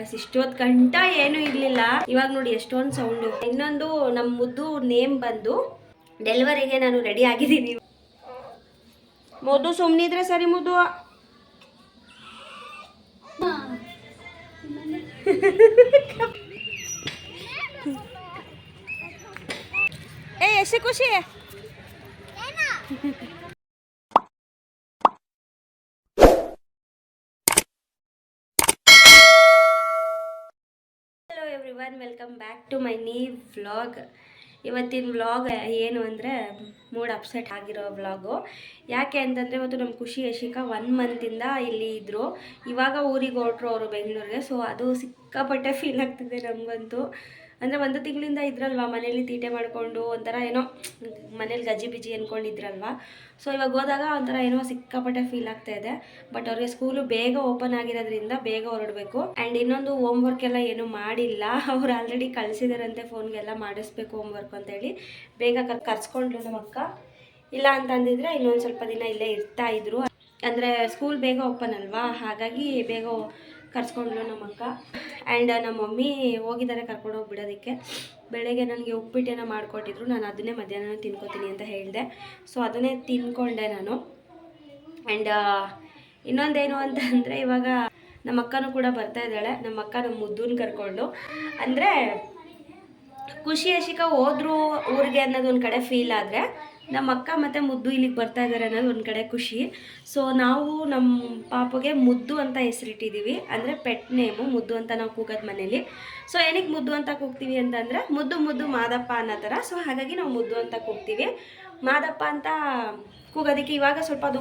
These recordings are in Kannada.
ಕಸ್ ಇಷ್ಟೊತ್ತು ಗಂಟ ಏನೂ ಇರಲಿಲ್ಲ. ಇವಾಗ ನೋಡಿ ಎಷ್ಟೊಂದು ಸೌಂಡು ಇನ್ನೊಂದು ನಮ್ಮ ಮುದ್ದು ನೇಮ್ ಬಂದು ಡೆಲಿವರಿಗೆ ನಾನು ರೆಡಿ ಆಗಿದ್ದೀನಿ. ಮುದ್ದು ಸುಮ್ಮನಿದ್ರೆ ಸರಿ ಮುದ್ದು. ಏ, ಎಷ್ಟು ಖುಷಿ. Everyone welcome back to my ನೀ ವ್ಲಾಗ್ ಇವತ್ತಿನ ವ್ಲಾಗ್ ಏನು ಅಂದರೆ ಮೂಡ್ ಅಪ್ಸೆಟ್ ಆಗಿರೋ ವ್ಲಾಗು ಯಾಕೆ ಅಂತಂದರೆ ಇವತ್ತು ನಮ್ಮ ಖುಷಿ ಯಶಿಕಾ ಒನ್ ಮಂತಿಂದ ಇಲ್ಲಿ ಇದ್ದರು ಇವಾಗ ಊರಿಗೆ ಹೊರಟ್ರು ಅವರು ಬೆಂಗಳೂರಿಗೆ ಸೊ ಅದು ಸಿಕ್ಕಾಪಟ್ಟೆ ಫೀಲ್ ಆಗ್ತಿದೆ ನಮಗಂತೂ. ಅಂದರೆ ಒಂದು ತಿಂಗಳಿಂದ ಇದ್ರಲ್ವಾ ಮನೇಲಿ ತೀಟೆ ಮಾಡಿಕೊಂಡು ಒಂಥರ ಏನೋ ಮನೇಲಿ ಗಜ್ಜಿ ಬಿಜಿ ಅಂದ್ಕೊಂಡಿದ್ರಲ್ವ ಸೊ ಇವಾಗ ಹೋದಾಗ ಒಂಥರ ಏನೋ ಸಿಕ್ಕಾಪಟ್ಟೆ ಫೀಲ್ ಆಗ್ತಾ ಇದೆ. ಬಟ್ ಅವ್ರಿಗೆ ಸ್ಕೂಲು ಬೇಗ ಓಪನ್ ಆಗಿರೋದ್ರಿಂದ ಬೇಗ ಹೊರಡಬೇಕು. ಆ್ಯಂಡ್ ಇನ್ನೊಂದು ಹೋಮ್ ವರ್ಕ್ ಎಲ್ಲ ಏನು ಮಾಡಿಲ್ಲ. ಅವ್ರು ಆಲ್ರೆಡಿ ಕಳಿಸಿದಾರಂತೆ ಫೋನ್ಗೆಲ್ಲ ಮಾಡಿಸ್ಬೇಕು ಹೋಮ್ ವರ್ಕ್ ಅಂತೇಳಿ. ಬೇಗ ಕರ್, ಕರ್ಸ್ಕೊಂಡ್ರು ನಮ್ಮ ಅಕ್ಕ. ಇಲ್ಲ ಅಂತಂದಿದ್ರೆ ಇನ್ನೊಂದು ಸ್ವಲ್ಪ ದಿನ ಇಲ್ಲೇ ಇರ್ತಾ ಇದ್ರು. ಅಂದರೆ ಸ್ಕೂಲ್ ಬೇಗ ಓಪನ್ ಅಲ್ವಾ? ಹಾಗಾಗಿ ಬೇಗ ಕರ್ಸ್ಕೊಂಡ್ಲು ನಮ್ಮ ಅಕ್ಕ ಆ್ಯಂಡ್ ನಮ್ಮ ಮಮ್ಮಿ ಹೋಗಿದ್ದಾರೆ ಕರ್ಕೊಂಡು ಹೋಗಿಬಿಡೋದಕ್ಕೆ. ಬೆಳಗ್ಗೆ ನನಗೆ ಉಪ್ಪಿಟ್ಟೇನೋ ಮಾಡಿಕೊಟ್ಟಿದ್ರು. ನಾನು ಅದನ್ನೇ ಮಧ್ಯಾಹ್ನ ತಿನ್ಕೋತೀನಿ ಅಂತ ಹೇಳಿದೆ. ಸೊ ಅದನ್ನೇ ತಿನ್ಕೊಂಡೆ ನಾನು. ಆ್ಯಂಡ್ ಇನ್ನೊಂದೇನು ಅಂತ ಅಂದರೆ ಇವಾಗ ನಮ್ಮ ಅಕ್ಕನೂ ಕೂಡ ಬರ್ತಾ ಇದ್ದಾಳೆ. ನಮ್ಮ ಅಕ್ಕ ನಮ್ಮ ಮುದ್ದೂನ್ ಕರ್ಕೊಂಡು. ಅಂದರೆ ಖುಷಿ ಯಶಿಕ ಹೋದ್ರು ಊರಿಗೆ ಅನ್ನೋದೊಂದು ಕಡೆ ಫೀಲ್ ಆದರೆ ನಮ್ಮ ಅಕ್ಕ ಮತ್ತು ಮುದ್ದು ಇಲ್ಲಿಗೆ ಬರ್ತಾ ಇದ್ದಾರೆ ಅನ್ನೋದು ಒಂದು ಕಡೆ ಖುಷಿ. ಸೊ ನಾವು ನಮ್ಮ ಪಾಪಗೆ ಮುದ್ದು ಅಂತ ಹೆಸರಿಟ್ಟಿದ್ದೀವಿ ಅಂದರೆ ಪೆಟ್ ನೇಮು ಮುದ್ದು ಅಂತ ನಾವು ಕೂಗೋದು ಮನೇಲಿ. ಸೊ ಏನಕ್ಕೆ ಮುದ್ದು ಅಂತ ಕೂಗ್ತೀವಿ ಅಂತಂದರೆ ಮುದ್ದು ಮುದ್ದು ಮಾದಪ್ಪ ಅನ್ನೋ ಥರ. ಸೊ ಹಾಗಾಗಿ ನಾವು ಮುದ್ದು ಅಂತ ಕೂಗ್ತೀವಿ. ಮಾದಪ್ಪ ಅಂತ ಕೂಗೋದಕ್ಕೆ ಇವಾಗ ಸ್ವಲ್ಪ ಅದು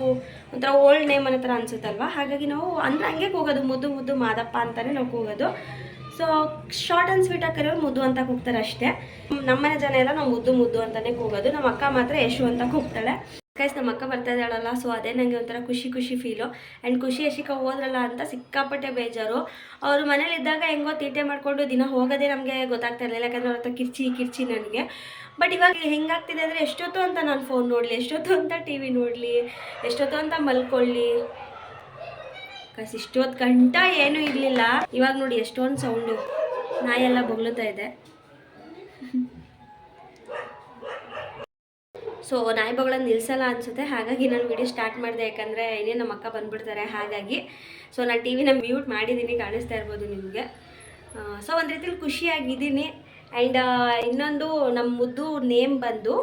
ಒಂಥರ ಓಲ್ಡ್ ನೇಮ್ ಅನ್ನೋ ಥರ ಅನಿಸುತ್ತಲ್ವ? ಹಾಗಾಗಿ ನಾವು ಅಂದ್ರೆ ಹಂಗೆ ಕೂಗೋದು. ಮುದ್ದು ಮುದ್ದು ಮಾದಪ್ಪ ಅಂತಲೇ ನಾವು ಕೂಗೋದು. ಸೊ ಶಾರ್ಟ್ ಆ್ಯಂಡ್ ಸ್ವೀಟ್ ಕರೆಯೋರು ಮುದ್ದು ಅಂತ ಕೂಗ್ತಾರೆ ಅಷ್ಟೇ. ನಮ್ಮನೆ ಜನ ಎಲ್ಲ ನಾವು ಮುದ್ದು ಮುದ್ದು ಅಂತಲೇ ಕೂಗೋದು. ನಮ್ಮ ಅಕ್ಕ ಮಾತ್ರ ಯಶು ಅಂತ ಕೂಗ್ತಾಳೆ. ಕೈಸ್ ನಮ್ಮ ಅಕ್ಕ ಬರ್ತಾ ಇದ್ದಾಳಲ್ಲ ಸೊ ಅದೇ ನನಗೆ ಒಂಥರ ಖುಷಿ ಖುಷಿ ಫೀಲು ಆ್ಯಂಡ್ ಖುಷಿ ಯಶಿಕ ಹೋದ್ರಲ್ಲ ಅಂತ ಸಿಕ್ಕಾಪಟ್ಟೆ ಬೇಜಾರು. ಅವರು ಮನೇಲಿದ್ದಾಗ ಹೆಂಗೋ ತೀಟೆ ಮಾಡಿಕೊಂಡು ದಿನ ಹೋಗೋದೇ ನಮಗೆ ಗೊತ್ತಾಗ್ತಾ ಇರಲಿಲ್ಲ, ಯಾಕಂದ್ರೆ ಅವ್ರ ಹತ್ರ ಕಿರ್ಚಿ ಕಿರ್ಚಿ ನನಗೆ. ಬಟ್ ಇವಾಗ ಹೆಂಗಾಗ್ತಿದೆ ಅಂದರೆ ಎಷ್ಟೊತ್ತು ಅಂತ ನಾನು ಫೋನ್ ನೋಡಲಿ, ಎಷ್ಟೊತ್ತು ಅಂತ ಟಿ ವಿ ನೋಡಲಿ, ಎಷ್ಟೊತ್ತು ಅಂತ ಮಲ್ಕೊಳ್ಳಿ. ಕಸ್ ಇಷ್ಟೊತ್ತು ಗಂಟ ಏನೂ ಇರಲಿಲ್ಲ. ಇವಾಗ ನೋಡಿ ಎಷ್ಟೊಂದು ಸೌಂಡು ನಾಯೆಲ್ಲ ಬೊಗಳುತ್ತಾ ಇದೆ. ಸೊ ನಾಯಿ ಬೊಗಳನ್ನ ನಿಲ್ಸಲ್ಲ ಅನಿಸುತ್ತೆ. ಹಾಗಾಗಿ ನಾನು ವಿಡಿಯೋ ಸ್ಟಾರ್ಟ್ ಮಾಡಿದೆ. ಯಾಕಂದರೆ ಇನ್ನೇ ನಮ್ಮ ಅಕ್ಕ ಬಂದುಬಿಡ್ತಾರೆ. ಹಾಗಾಗಿ. ಸೊ ನಾನು ಟಿ ವಿನ ಮ್ಯೂಟ್ ಮಾಡಿದ್ದೀನಿ ಕಾಣಿಸ್ತಾ ಇರ್ಬೋದು ನಿಮಗೆ. ಸೊ ಒಂದು ರೀತಿಲಿ ಖುಷಿಯಾಗಿದ್ದೀನಿ. ಆ್ಯಂಡ್ ಇನ್ನೊಂದು ನಮ್ಮ ಮುದ್ದು ನೇಮ್ ಬಂದು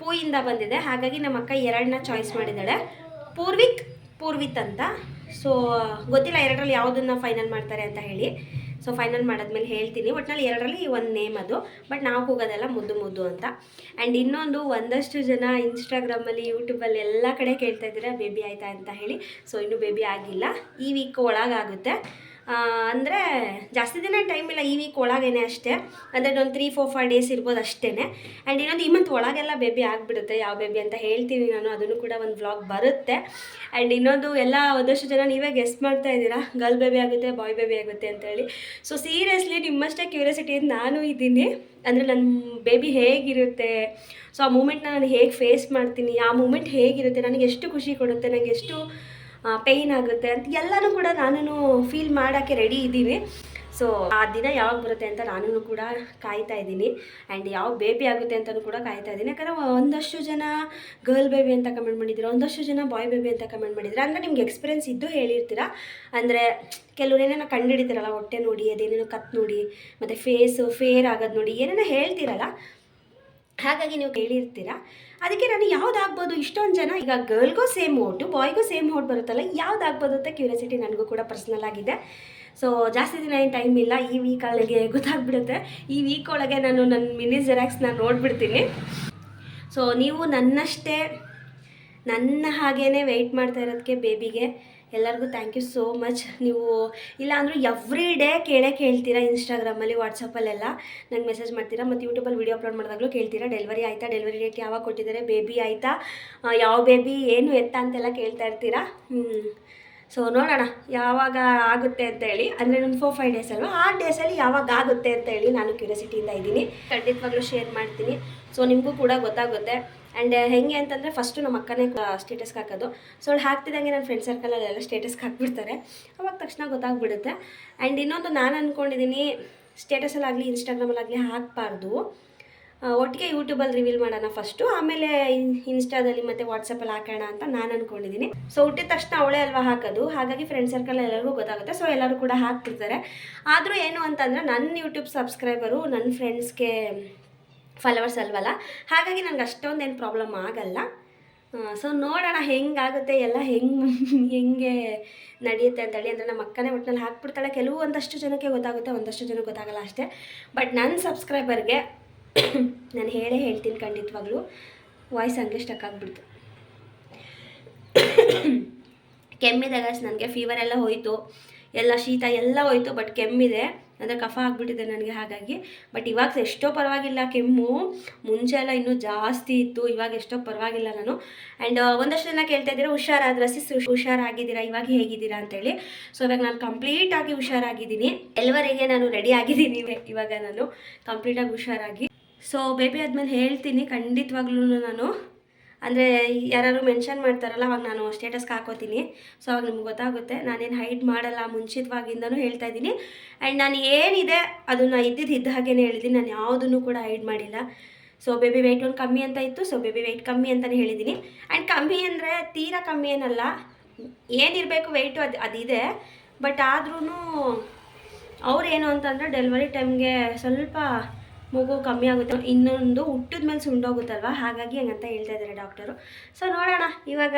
ಪೂಯಿಂದ ಬಂದಿದೆ. ಹಾಗಾಗಿ ನಮ್ಮ ಅಕ್ಕ ಎರಡನ್ನ ಚಾಯ್ಸ್ ಮಾಡಿದ್ದಾಳೆ. ಪೂರ್ವಿಕ್, ಪೂರ್ವಿತ್ ಅಂತ. ಸೊ ಗೊತ್ತಿಲ್ಲ, ಎರಡರಲ್ಲಿ ಯಾವುದನ್ನು ಫೈನಲ್ ಮಾಡ್ತಾರೆ ಅಂತ ಹೇಳಿ. ಸೊ ಫೈನಲ್ ಮಾಡಾದ್ಮೇಲೆ ಹೇಳ್ತೀನಿ. ಒಟ್ಟಿನಲ್ಲಿ ಎರಡರಲ್ಲಿ ಒಂದು ನೇಮ್ ಅದು. ಬಟ್ ನಾವು ಹೋಗೋದೆಲ್ಲ ಮುದ್ದು ಮುದ್ದು ಅಂತ. ಆ್ಯಂಡ್ ಇನ್ನೊಂದು, ಒಂದಷ್ಟು ಜನ ಇನ್ಸ್ಟಾಗ್ರಾಮಲ್ಲಿ ಯೂಟ್ಯೂಬಲ್ಲಿ ಎಲ್ಲ ಕಡೆ ಕೇಳ್ತಾ ಇದ್ದೀರಾ ಬೇಬಿ ಆಯಿತಾ ಅಂತ ಹೇಳಿ. ಸೊ ಇನ್ನೂ ಬೇಬಿ ಆಗಿಲ್ಲ. ಈ ವೀಕ್ ಒಳಗಾಗುತ್ತೆ. ಅಂದರೆ ಜಾಸ್ತಿ ದಿನ ಟೈಮ್ ಇಲ್ಲ ಈ ವೀಕ್ ಒಳಗೇನೆ ಅಷ್ಟೇ. ಅಂದರೆ ಒಂದು ತ್ರೀ ಫೋರ್ ಫೈವ್ ಡೇಸ್ ಇರ್ಬೋದು ಅಷ್ಟೇ ಆ್ಯಂಡ್ ಇನ್ನೊಂದು ಈ ಮಂತ್ ಒಳಗೆಲ್ಲ ಬೇಬಿ ಆಗಿಬಿಡುತ್ತೆ. ಯಾವ ಬೇಬಿ ಅಂತ ಹೇಳ್ತೀನಿ ನಾನು, ಅದನ್ನು ಕೂಡ ಒಂದು ವ್ಲಾಗ್ ಬರುತ್ತೆ. ಆ್ಯಂಡ್ ಇನ್ನೊಂದು ಎಲ್ಲ ಒಂದಷ್ಟು ಜನ ನೀವೇ ಗೆಸ್ಟ್ ಮಾಡ್ತಾ ಇದ್ದೀರಾ? ಗರ್ಲ್ ಬೇಬಿ ಆಗುತ್ತೆ ಬಾಯ್ ಬೇಬಿ ಆಗುತ್ತೆ ಅಂತೇಳಿ. ಸೊ ಸೀರಿಯಸ್ಲಿ ನಿಮ್ಮಷ್ಟೇ ಕ್ಯೂರಿಯಾಸಿಟಿ ನಾನು ಇದ್ದೀನಿ. ಅಂದರೆ ನನ್ನ ಬೇಬಿ ಹೇಗಿರುತ್ತೆ? ಸೊ ಆ ಮೂಮೆಂಟ್ನ ನಾನು ಹೇಗೆ ಫೇಸ್ ಮಾಡ್ತೀನಿ? ಆ ಮೂಮೆಂಟ್ ಹೇಗಿರುತ್ತೆ? ನನಗೆ ಎಷ್ಟು ಖುಷಿ ಕೊಡುತ್ತೆ? ನನಗೆ ಎಷ್ಟು ಪೇಯ್ನ್ ಆಗುತ್ತೆ ಅಂತ ಎಲ್ಲನೂ ಕೂಡ ನಾನು ಫೀಲ್ ಮಾಡೋಕ್ಕೆ ರೆಡಿ ಇದ್ದೀನಿ. ಸೊ ಆ ದಿನ ಯಾವಾಗ ಬರುತ್ತೆ ಅಂತ ನಾನು ಕೂಡ ಕಾಯ್ತಾ ಇದ್ದೀನಿ. ಆ್ಯಂಡ್ ಯಾವ ಬೇಬಿ ಆಗುತ್ತೆ ಅಂತಲೂ ಕೂಡ ಕಾಯ್ತಾ ಇದ್ದೀನಿ. ಯಾಕಂದರೆ ಒಂದಷ್ಟು ಜನ ಗರ್ಲ್ ಬೇಬಿ ಅಂತ ಕಮೆಂಟ್ ಮಾಡಿದ್ದೀರಾ? ಒಂದಷ್ಟು ಜನ ಬಾಯ್ ಬೇಬಿ ಅಂತ ಕಮೆಂಟ್ ಮಾಡಿದ್ರು ಅಂದರೆ ನಿಮ್ಗೆ ಎಕ್ಸ್ಪೀರಿಯನ್ಸ್ ಇದ್ದು ಹೇಳಿರ್ತೀರಾ? ಅಂದರೆ ಕೆಲವ್ರು ಏನೇನೋ ಕಂಡುಹಿಡಿತೀರಲ್ಲ, ಹೊಟ್ಟೆ ನೋಡಿ, ಅದೇನೇನೋ ಕತ್ ನೋಡಿ, ಮತ್ತು ಫೇಸು ಫೇರ್ ಆಗೋದು ನೋಡಿ, ಏನೇನೋ ಹೇಳ್ತೀರಲ್ಲ ಹಾಗಾಗಿ ನೀವು ಕೇಳಿರ್ತೀರ? ಅದಕ್ಕೆ ನಾನು ಯಾವ್ದಾಗ್ಬೋದು ಇಷ್ಟೊಂದು ಜನ ಈಗ ಗರ್ಲ್ಗೂ ಸೇಮ್ ಓಟು ಬಾಯ್ಗೂ ಸೇಮ್ ಓಟ್ ಬರುತ್ತಲ್ಲ, ಯಾವ್ದಾಗ್ಬೋದು ಅಂತ ಕ್ಯೂರಿಯಾಸಿಟಿ ನನಗೂ ಕೂಡ ಪರ್ಸ್ನಲ್ ಆಗಿದೆ. ಸೊ ಜಾಸ್ತಿ ದಿನ ಏನು ಟೈಮ್ ಇಲ್ಲ, ಈ ವೀಕ್ ಒಳಗೆ ಗೊತ್ತಾಗ್ಬಿಡುತ್ತೆ. ಈ ವೀಕ್ ಒಳಗೆ ನಾನು ನನ್ನ ಮಿನಿ ಜೆರಾಕ್ಸ್ನ ನೋಡಿಬಿಡ್ತೀನಿ. ಸೊ ನೀವು ನನ್ನಷ್ಟೇ, ನನ್ನ ಹಾಗೇ ವೆಯ್ಟ್ ಮಾಡ್ತಾ ಇರೋದಕ್ಕೆ ಬೇಬಿಗೆ ಎಲ್ಲರಿಗೂ ಥ್ಯಾಂಕ್ ಯು ಸೋ ಮಚ್ ನೀವು ಇಲ್ಲ ಅಂದರೂ ಎವ್ರಿ ಡೇ ಕೇಳೇ ಕೇಳ್ತೀರಾ ಇನ್ಸ್ಟಾಗ್ರಾಮಲ್ಲಿ ವಾಟ್ಸಪ್ಪಲ್ಲೆಲ್ಲ ನಂಗೆ ಮೆಸೇಜ್ ಮಾಡ್ತೀರಾ ಮತ್ತು ಯೂಟ್ಯೂಬಲ್ಲಿ ವೀಡಿಯೋ ಅಪ್ಲೋಡ್ ಮಾಡಿದಾಗಲೂ ಕೇಳ್ತೀರಾ? ಡೆಲಿವರಿ ಆಯಿತಾ? ಡೆಲಿವರಿ ಡೇಟ್ ಯಾವಾಗ ಕೊಟ್ಟಿದ್ದಾರೆ? ಬೇಬಿ ಆಯಿತಾ? ಯಾವ ಬೇಬಿ ಏನು ಎತ್ತ ಅಂತೆಲ್ಲ ಕೇಳ್ತಾ ಇರ್ತೀರಾ? ಸೊ ನೋಡೋಣ ಯಾವಾಗ ಆಗುತ್ತೆ ಅಂತ ಹೇಳಿ. ಅಂದರೆ ಒಂದು ಫೋರ್ ಫೈವ್ ಡೇಸ್ ಅಲ್ವಾ? ಆ ಡೇಸಲ್ಲಿ ಯಾವಾಗ ಆಗುತ್ತೆ ಅಂತ ಹೇಳಿ ನಾನು ಕ್ಯೂರಿಯಾಸಿಟಿಯಿಂದ ಇದ್ದೀನಿ. ಖಂಡಿತವಾಗ್ಲೂ ಶೇರ್ ಮಾಡ್ತೀನಿ. ಸೊ ನಿಮಗೂ ಕೂಡ ಗೊತ್ತಾಗುತ್ತೆ. ಆ್ಯಂಡ್ ಹೆಂಗೆ ಅಂತಂದರೆ ಫಸ್ಟು ನಮ್ಮ ಅಕ್ಕನೇ ಸ್ಟೇಟಸ್ಗೆ ಹಾಕೋದು. ಸೊ ಅವಳು ಹಾಕ್ತಿದ್ದಂಗೆ ನನ್ನ ಫ್ರೆಂಡ್ ಸರ್ಕಲಲ್ಲೆಲ್ಲ ಸ್ಟೇಟಸ್ಗೆ ಹಾಕ್ಬಿಡ್ತಾರೆ. ಅವಾಗ ತಕ್ಷಣ ಗೊತ್ತಾಗ್ಬಿಡುತ್ತೆ. ಆ್ಯಂಡ್ ಇನ್ನೊಂದು ನಾನು ಅಂದ್ಕೊಂಡಿದ್ದೀನಿ ಸ್ಟೇಟಸಲ್ಲಾಗಲಿ ಇನ್ಸ್ಟಾಗ್ರಾಮಲ್ಲಾಗಲಿ ಹಾಕಬಾರ್ದು. ಒಟ್ಟಿಗೆ ಯೂಟ್ಯೂಬಲ್ಲಿ ರಿವೀಲ್ ಮಾಡೋಣ ಫಸ್ಟು ಆಮೇಲೆ ಇನ್- ಇನ್ಸ್ಟಾದಲ್ಲಿ ಮತ್ತು ವಾಟ್ಸಪ್ಪಲ್ಲಿ ಹಾಕೋಣ ಅಂತ ನಾನು ಅಂದ್ಕೊಂಡಿದ್ದೀನಿ ಸೊ ಹುಟ್ಟಿದ ತಕ್ಷಣ ಅವಳೇ ಅಲ್ವಾ ಹಾಕೋದು. ಹಾಗಾಗಿ ಫ್ರೆಂಡ್ ಸರ್ಕಲ್ ಎಲ್ಲರಿಗೂ ಗೊತ್ತಾಗುತ್ತೆ. ಸೊ ಎಲ್ಲರೂ ಕೂಡ ಹಾಕ್ತಿರ್ತಾರೆ ಆದರೂ ಏನು ಅಂತಂದರೆ ನನ್ನ ಯೂಟ್ಯೂಬ್ ಸಬ್ಸ್ಕ್ರೈಬರು ನನ್ನ ಫ್ರೆಂಡ್ಸ್ಗೆ ಫಾಲೋವರ್ಸ್ ಅಲ್ವಲ್ಲ? ಹಾಗಾಗಿ ನನಗೆ ಅಷ್ಟೊಂದೇನು ಪ್ರಾಬ್ಲಮ್ ಆಗಲ್ಲ. ಸೊ ನೋಡೋಣ ಹೆಂಗಾಗುತ್ತೆ, ಎಲ್ಲ ಹೆಂಗೆ ಹೆಂಗೆ ನಡೆಯುತ್ತೆ ಅಂತೇಳಿ ಅಂದರೆ ನಮ್ಮ ಅಕ್ಕನೇ ಒಟ್ಟಿನಲ್ಲಿ ಹಾಕ್ಬಿಡ್ತಾಳೆ. ಕೆಲವು ಒಂದಷ್ಟು ಜನಕ್ಕೆ ಗೊತ್ತಾಗುತ್ತೆ, ಒಂದಷ್ಟು ಜನಕ್ಕೆ ಗೊತ್ತಾಗಲ್ಲ ಅಷ್ಟೇ. ಬಟ್ ನನ್ನ ಸಬ್ಸ್ಕ್ರೈಬರ್ಗೆ ನಾನು ಹೇಳೇ ಹೇಳ್ತೀನಿ ಖಂಡಿತವಾಗ್ಲೂ ವಾಯ್ಸ್ ಹಂಗೆ ಸ್ಟಕ್ ಆಗಿಬಿಡ್ತು. ಕೆಮ್ಮಿದಾಗ ನನಗೆ ಫೀವರ್ ಎಲ್ಲ ಹೋಯಿತು. ಎಲ್ಲ ಶೀತ ಎಲ್ಲ ಹೋಯಿತು ಬಟ್ ಕೆಮ್ಮಿದೆ. ಅಂದರೆ ಕಫ ಆಗಿಬಿಟ್ಟಿದೆ ನನಗೆ ಹಾಗಾಗಿ. ಬಟ್ ಇವಾಗ ಎಷ್ಟೋ ಪರವಾಗಿಲ್ಲ, ಕೆಮ್ಮು. ಮುಂಚೆ ಎಲ್ಲ ಇನ್ನೂ ಜಾಸ್ತಿ ಇತ್ತು, ಇವಾಗ ಎಷ್ಟೋ ಪರವಾಗಿಲ್ಲ ನಾನು. ಆ್ಯಂಡ್ ಒಂದಷ್ಟು ಜನ ಕೇಳ್ತಾ ಇದ್ದೀರಾ, ಹುಷಾರಾದ್ರೆ? ಸಿಸ್ ಹುಷಾರಾಗಿದ್ದೀರಾ? ಇವಾಗ ಹೇಗಿದ್ದೀರಾ ಅಂತೇಳಿ. ಸೊ ಇವಾಗ ನಾನು ಕಂಪ್ಲೀಟಾಗಿ ಹುಷಾರಾಗಿದ್ದೀನಿ. ಎಲ್ಲವರಿಗೆ ನಾನು ರೆಡಿ ಆಗಿದ್ದೀನಿ ಇವಾಗ ನಾನು ಕಂಪ್ಲೀಟಾಗಿ ಹುಷಾರಾಗಿ. ಸೊ ಬೇಬಿ ಆದಮೇಲೆ ಹೇಳ್ತೀನಿ ಖಂಡಿತವಾಗ್ಲೂ ನಾನು. ಅಂದರೆ ಯಾರು ಮೆನ್ಷನ್ ಮಾಡ್ತಾರಲ್ಲ, ಅವಾಗ ನಾನು ಸ್ಟೇಟಸ್ಗೆ ಹಾಕೋತೀನಿ. ಸೊ ಅವಾಗ ನಿಮ್ಗೆ ಗೊತ್ತಾಗುತ್ತೆ, ನಾನೇನು ಹೈಡ್ ಮಾಡಲ್ಲ, ಮುಂಚಿತವಾಗಿಂದನೂ ಹೇಳ್ತಾ ಇದ್ದೀನಿ. ಆ್ಯಂಡ್ ನಾನು ಏನಿದೆ, ಅದನ್ನು ಇದ್ದಿದ್ದು ಇದ್ದ ಹಾಗೇ ಹೇಳಿದ್ದೀನಿ. ನಾನು ಯಾವುದನ್ನು ಕೂಡ ಹೈಡ್ ಮಾಡಿಲ್ಲ. ಸೊ ಬೇಬಿ ವೆಯ್ಟ್ ಒಂದು ಕಮ್ಮಿ ಅಂತ ಇತ್ತು. ಸೊ ಬೇಬಿ ವೆಯ್ಟ್ ಕಮ್ಮಿ ಅಂತಲೇ ಹೇಳಿದ್ದೀನಿ. ಆ್ಯಂಡ್ ಕಮ್ಮಿ ಅಂದರೆ ತೀರಾ ಕಮ್ಮಿ ಏನಲ್ಲ, ಏನಿರಬೇಕು ವೆಯ್ಟು ಅದು, ಅದಿದೆ. ಬಟ್ ಆದ್ರೂ ಅವ್ರೇನು ಅಂತಂದರೆ ಡೆಲಿವರಿ ಟೈಮ್ಗೆ ಸ್ವಲ್ಪ ಮಗು ಕಮ್ಮಿ ಆಗುತ್ತೆ. ಇನ್ನೊಂದು ಹುಟ್ಟಿದ ಮೇಲೆ ಸುಂಡೋಗುತ್ತಲ್ವ? ಹಾಗಾಗಿ ಹಂಗಂತ ಹೇಳ್ತಾ ಇದ್ದಾರೆ ಡಾಕ್ಟರು ಸೊ ನೋಡೋಣ. ಇವಾಗ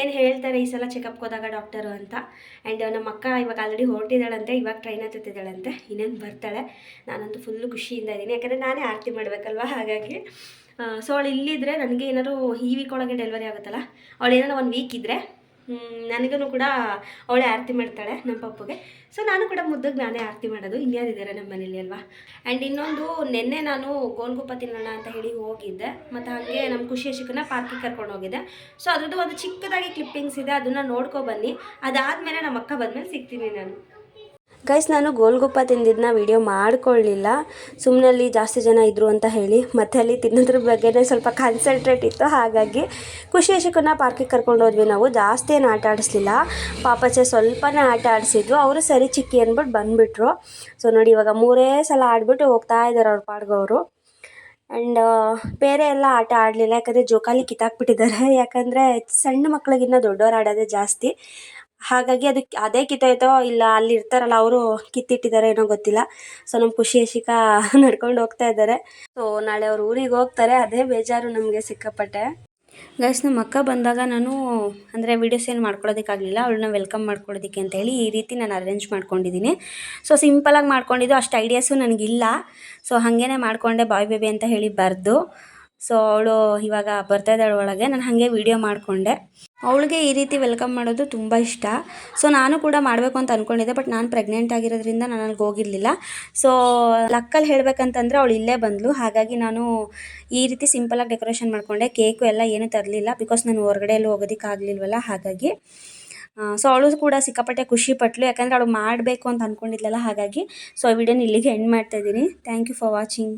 ಏನು ಹೇಳ್ತಾರೆ ಈ ಸಲ ಚೆಕಪ್ಗೆ ಹೋದಾಗ ಡಾಕ್ಟರು ಅಂತ. ಆ್ಯಂಡ್ ನಮ್ಮ ಅಕ್ಕ ಇವಾಗ ಆಲ್ರೆಡಿ ಹೊರಟಿದ್ದಾಳಂತೆ. ಇವಾಗ ಟ್ರೈನ್ ಹತ್ತುತ್ತಿದ್ದಾಳಂತೆ ಇನ್ನೇನು ಬರ್ತಾಳೆ? ನಾನಂತೂ ಫುಲ್ಲು ಖುಷಿಯಿಂದ ಇದ್ದೀನಿ. ಯಾಕಂದರೆ ನಾನೇ ಆರತಿ ಮಾಡಬೇಕಲ್ವ? ಹಾಗಾಗಿ ಸೊ ಅವಳು ಇಲ್ಲಿದ್ದರೆ ನನಗೆ ಏನಾದ್ರು ಈ ವೀಕ್ ಒಳಗೆ ಡೆಲಿವರಿ ಆಗುತ್ತಲ್ಲ? ಅವಳು ಏನಾರು ಒಂದು ವೀಕ್ ಇದ್ದರೆ ನನಗೂ ಕೂಡ ಅವಳೇ ಆರತಿ ಮಾಡ್ತಾಳೆ, ನಮ್ಮ ಪಪ್ಪಗೆ. ಸೊ ನಾನು ಕೂಡ ಮುದ್ದಗೆ ನಾನೇ ಆರತಿ ಮಾಡೋದು. ಇನ್ಯಾರಿದ್ದಾರೆ ನಮ್ಮ ಮನೇಲಿ ಅಲ್ವಾ? ಆ್ಯಂಡ್ ಇನ್ನೊಂದು, ನಿನ್ನೆ ನಾನು ಗೋಲ್ಗುಪ್ಪ ತಿನ್ನೋಣ ಅಂತ ಹೇಳಿ ಹೋಗಿದ್ದೆ. ಮತ್ತು ಹಾಗೆ ನಮ್ಮ ಖುಷಿ ಶಿಕ್ಕನ ಪಾರ್ಕಿಗೆ ಕರ್ಕೊಂಡು ಹೋಗಿದ್ದೆ. ಸೊ ಅದರದ್ದು ಒಂದು ಚಿಕ್ಕದಾಗಿ ಕ್ಲಿಪ್ಪಿಂಗ್ಸ್ ಇದೆ, ಅದನ್ನು ನೋಡ್ಕೊ ಬನ್ನಿ. ಅದಾದಮೇಲೆ ನಮ್ಮ ಅಕ್ಕ ಬಂದಮೇಲೆ ಸಿಗ್ತೀನಿ ನಾನು. ಗೈಸ್ ನಾನು ಗೋಲ್ಗುಪ್ಪ ತಿಂದಿದ್ದನ್ನ ವಿಡಿಯೋ ಮಾಡ್ಕೊಳ್ಳಿಲ್ಲ. ಸುಮ್ಮನೆ ಅಲ್ಲಿ ಜಾಸ್ತಿ ಜನ ಇದ್ದರು ಅಂತ ಹೇಳಿ, ಮತ್ತೆ ಅಲ್ಲಿ ತಿನ್ನೋದ್ರ ಬಗ್ಗೆನೇ ಸ್ವಲ್ಪ ಕಾನ್ಸಂಟ್ರೇಟ್ ಇತ್ತು. ಹಾಗಾಗಿ ಖುಷಿ ಯಶಕನ್ನ ಪಾರ್ಕಿಗೆ ಕರ್ಕೊಂಡು ಹೋದ್ವಿ ನಾವು. ಜಾಸ್ತಿ ಏನು ಆಟ ಆಡಿಸ್ಲಿಲ್ಲ. ಪಾಪಚೆ ಸ್ವಲ್ಪನೇ ಆಟ ಆಡಿಸಿದ್ವು. ಅವರು ಸರಿ ಚಿಕ್ಕಿ ಅಂದ್ಬಿಟ್ಟು ಬಂದುಬಿಟ್ರು. ಸೊ ನೋಡಿ, ಇವಾಗ ಮೂರೇ ಸಲ ಆಡ್ಬಿಟ್ಟು ಹೋಗ್ತಾ ಇದ್ದಾರೆ ಅವ್ರ ಪಾಡ್ಗವರು ಆ್ಯಂಡ್ ಬೇರೆ ಎಲ್ಲ ಆಟ ಆಡಲಿಲ್ಲ. ಯಾಕಂದರೆ ಜೋಕಾಲಿ ಕಿತ್ತಾಕ್ಬಿಟ್ಟಿದ್ದಾರೆ. ಯಾಕಂದರೆ ಸಣ್ಣ ಮಕ್ಕಳಿಗಿನ್ನ ದೊಡ್ಡವ್ರು ಆಡೋದೇ ಜಾಸ್ತಿ. ಹಾಗಾಗಿ ಅದಕ್ಕೆ ಅದೇ ಕಿತ್ತೋಯ್ತೋ ಇಲ್ಲ ಅಲ್ಲಿ ಇರ್ತಾರಲ್ಲ ಅವರು ಕಿತ್ತಿಟ್ಟಿದ್ದಾರೆ ಏನೋ ಗೊತ್ತಿಲ್ಲ. ಸೊ ನಮ್ಮ ಖುಷಿ ಯಶಿಕ ನಡ್ಕೊಂಡು ಹೋಗ್ತಾ ಇದ್ದಾರೆ. ಸೊ ನಾಳೆ ಅವ್ರು ಊರಿಗೆ ಹೋಗ್ತಾರೆ. ಅದೇ ಬೇಜಾರು ನಮಗೆ ಸಿಕ್ಕಾಪಟ್ಟೆ. ಗೈಸ್ ನಮ್ಮ ಅಕ್ಕ ಬಂದಾಗ ನಾನು ಅಂದರೆ ವೀಡಿಯೋಸ್ ಏನು ಮಾಡ್ಕೊಳ್ಳೋದಕ್ಕಾಗಲಿಲ್ಲ ಅವಳನ್ನ ವೆಲ್ಕಮ್ ಮಾಡ್ಕೊಳ್ಳೋದಕ್ಕೆ ಅಂತ ಹೇಳಿ ಈ ರೀತಿ ನಾನು ಅರೇಂಜ್ ಮಾಡ್ಕೊಂಡಿದ್ದೀನಿ. ಸೊ ಸಿಂಪಲಾಗಿ ಮಾಡ್ಕೊಂಡಿದ್ದು ಅಷ್ಟು ಐಡಿಯಾಸು ನನಗಿಲ್ಲ. ಸೊ ಹಾಗೇನೆ ಮಾಡಿಕೊಂಡೆ ಬಾಯ್ ಬೇಬಿ ಅಂತ ಹೇಳಿ ಬರೆದು. ಸೊ ಅವಳು ಇವಾಗ ಬರ್ತಾ ಇದ್ದಾಳೆ ಒಳಗೆ. ನಾನು ಹಾಗೆ ವೀಡಿಯೋ ಮಾಡಿಕೊಂಡೆ. ಅವಳಿಗೆ ಈ ರೀತಿ ವೆಲ್ಕಮ್ ಮಾಡೋದು ತುಂಬ ಇಷ್ಟ. ಸೊ ನಾನು ಕೂಡ ಮಾಡಬೇಕು ಅಂತ ಅಂದ್ಕೊಂಡಿದ್ದೆ ಬಟ್ ನಾನು ಪ್ರೆಗ್ನೆಂಟ್ ಆಗಿರೋದ್ರಿಂದ ನಾನು ಅಲ್ಲಿಗೆ ಹೋಗಿರಲಿಲ್ಲ. ಸೊ ಲಕ್ಕಲ್ಲಿ ಹೇಳಬೇಕಂತಂದ್ರೆ ಅವಳು ಇಲ್ಲೇ ಬಂದಳು ಹಾಗಾಗಿ ನಾನು ಈ ರೀತಿ ಸಿಂಪಲಾಗಿ ಡೆಕೋರೇಷನ್ ಮಾಡಿಕೊಂಡೆ. ಕೇಕು ಎಲ್ಲ ಏನೂ ತರಲಿಲ್ಲ ಬಿಕಾಸ್ ನಾನು ಹೊರಗಡೆ ಎಲ್ಲೂ ಹೋಗೋದಕ್ಕಾಗಲಿಲ್ವಲ್ಲ ಹಾಗಾಗಿ. ಸೊ ಅವಳು ಕೂಡ ಸಿಕ್ಕಾಪಟ್ಟೆ ಖುಷಿ ಪಟ್ಲು. ಯಾಕಂದರೆ ಅವಳು ಮಾಡಬೇಕು ಅಂತ ಅಂದ್ಕೊಂಡಿದ್ಲಲ್ಲ ಹಾಗಾಗಿ. ಸೊ ವಿಡಿಯೋನ ಇಲ್ಲಿಗೆ ಎಂಡ್ ಮಾಡ್ತಾ ಇದ್ದೀನಿ. Thank you for watching